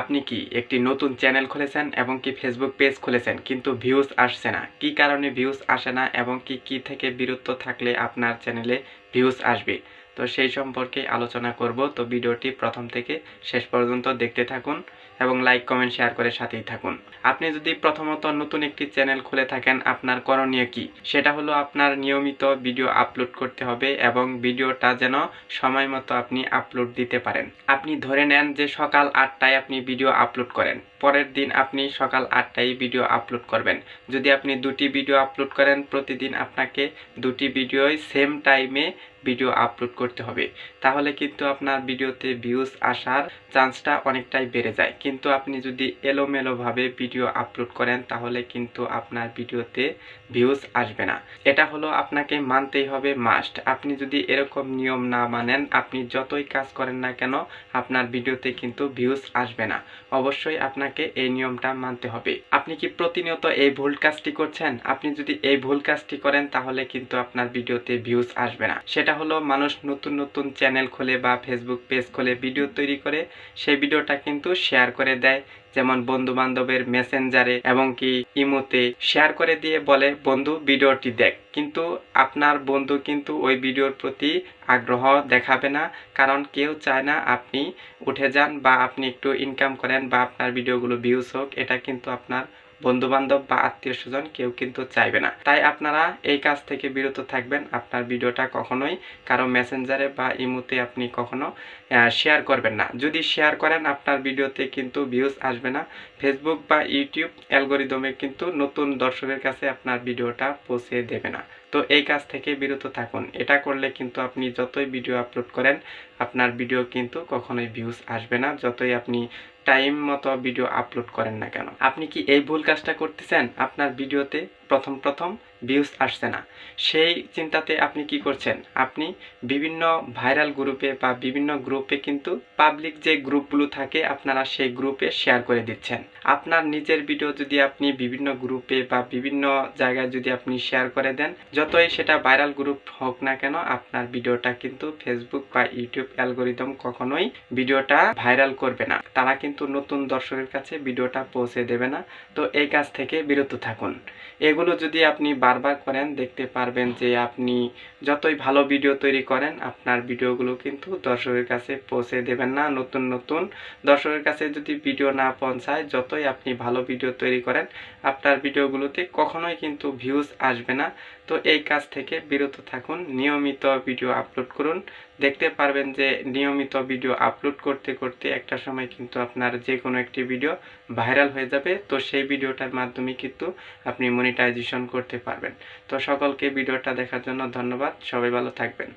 আপনি কি একটি নতুন চ্যানেল খুলেছেন এবং কি ফেসবুক পেজ খুলেছেন, কিন্তু ভিউজ আসছে না? কি কারণে ভিউজ আসে না এবং কি কি থেকে বিরত থাকলে আপনার চ্যানেলে ভিউজ আসবে? তো সেই সম্পর্কে আলোচনা করব। তো ভিডিওটি প্রথম থেকে শেষ পর্যন্ত দেখতে থাকুন এবং লাইক, কমেন্ট, শেয়ার করে সাথেই থাকুন। আপনি যদি প্রথমত নতুন একটি চ্যানেল খুলে থাকেন, আপনার করণীয় কি? সেটা হলো আপনার নিয়মিত ভিডিও আপলোড করতে হবে এবং ভিডিওটা যেন সময় মতো আপনি আপলোড দিতে পারেন। আপনি ধরে নেন যে সকাল আটটায় আপনি ভিডিও আপলোড করেন। পরের দিন আপনি সকাল আটটায় ভিডিও আপলোড করবেন। যদি আপনি দুটি ভিডিও আপলোড করেন, প্রতিদিন আপনাকে দুটি ভিডিওই সেম টাইমে ভিডিও আপলোড করতে হবে। তাহলে কিন্তু আপনার ভিডিওতে ভিউজ আসার চান্সটা অনেকটাই বেড়ে যায়। কিন্তু আপনি যদি এলোমেলোভাবে ভিডিও আপলোড করেন, তাহলে কিন্তু আপনার ভিডিওতে ভিউজ আসবে না। এটা হলো আপনাকে মানতেই হবে মাস্ট আপনি যদি এরকম নিয়ম না মানেন, আপনি যতই কাজ করেন না কেন, আপনার ভিডিওতে কিন্তু ভিউজ আসবে না। অবশ্যই আপনাকে এই নিয়মটা মানতে হবে। আপনি কি প্রতিনিয়ত এই ভুল কাজটি করছেন? আপনি যদি এই ভুল কাজটি করেন, তাহলে কিন্তু আপনার ভিডিওতে ভিউজ আসবে না। সেটা হলো মানুষ নতুন নতুন চ্যানেল খোলে বা ফেসবুক পেজ খোলে ভিডিও তৈরি করে, সেই ভিডিওটা কিন্তু শেয়ার করে দেয়। যেমন বন্ধু বান্ধবের মেসেঞ্জারে এবং কি ইমোতে শেয়ার করে দিয়ে বলে, বন্ধু ভিডিওটি দেখ। কিন্তু আপনার বন্ধু কিন্তু ওই ভিডিওর প্রতি আগ্রহ দেখাবে না। কারণ কেউ চায় না আপনি উঠে যান বা আপনি একটু ইনকাম করেন বা আপনার ভিডিওগুলো ভিউজ হোক, এটা কিন্তু আপনার বন্ধু বান্ধব বা আত্মীয় স্বজন কেউ কিন্তু চাইবে না। তাই আপনারা এই কাজ থেকে বিরত থাকবেন। আপনার ভিডিওটা কখনোই কারও মেসেঞ্জারে বা ইমোতে আপনি কখনো শেয়ার করবেন না। যদি শেয়ার করেন, আপনার ভিডিওতে কিন্তু ভিউজ আসবে না। ফেসবুক বা ইউটিউব অ্যালগোরিদমে কিন্তু নতুন দর্শকের কাছে আপনার ভিডিওটা পৌঁছে দেবে না। তো এই কাজ থেকে বিরত থাকুন। এটা করলে কিন্তু আপনি যতই ভিডিও আপলোড করেন, আপনার ভিডিও কিন্তু কখনোই ভিউজ আসবে না, যতই আপনি টাইম মতো ভিডিও আপলোড করেন না কেন। আপনি কি এই ভুল কাজটা করতেছেন? আপনার ভিডিওতে প্রথম প্রথম ভিউজ আসছে না। সেই চিন্তাতে আপনি কি করছেন? আপনি বিভিন্ন ভাইরাল গ্রুপে বা বিভিন্ন গ্রুপে কিন্তু পাবলিক যে গ্রুপগুলো থাকে, আপনারা সেই গ্রুপে শেয়ার করে দিচ্ছেন। আপনার নিজের ভিডিও যদি আপনি বিভিন্ন গ্রুপে বা বিভিন্ন জায়গায় যদি আপনি শেয়ার করে দেন, যতই সেটা ভাইরাল গ্রুপ হোক না কেন, আপনার ভিডিওটা কিন্তু ফেসবুক বা ইউটিউব অ্যালগোরিদম কখনোই ভিডিওটা ভাইরাল করবে না। তারা কিন্তু নতুন দর্শকের কাছে ভিডিওটা পৌঁছে দেবে না। তো এই কাজ থেকে বিরত থাকুন। এগুলো যদি আপনি বারবার করেন, দেখতে পারবেন যে আপনি যতই ভালো ভিডিও তৈরি করেন, আপনার ভিডিওগুলো কিন্তু দর্শকের কাছে পৌঁছে দেবেন না। নতুন নতুন দর্শকের কাছে যদি ভিডিও না পৌঁছায়, যতই আপনি ভালো ভিডিও তৈরি করেন, আপনার ভিডিওগুলোতে কখনোই কিন্তু ভিউজ আসবে না। তো এই কাজ থেকে বিরত থাকুন, নিয়মিত ভিডিও আপলোড করুন। দেখতে পারবেন যে নিয়মিত ভিডিও আপলোড করতে করতে একটা সময় কিন্তু আপনার যে কোনো একটি ভিডিও ভাইরাল হয়ে যাবে। তো সেই ভিডিওটার মাধ্যমে কিন্তু আপনি মনিটাইজেশন করতে পারবেন। তো সকলকে ভিডিওটা দেখার জন্য ধন্যবাদ। সবাই ভালো থাকবেন।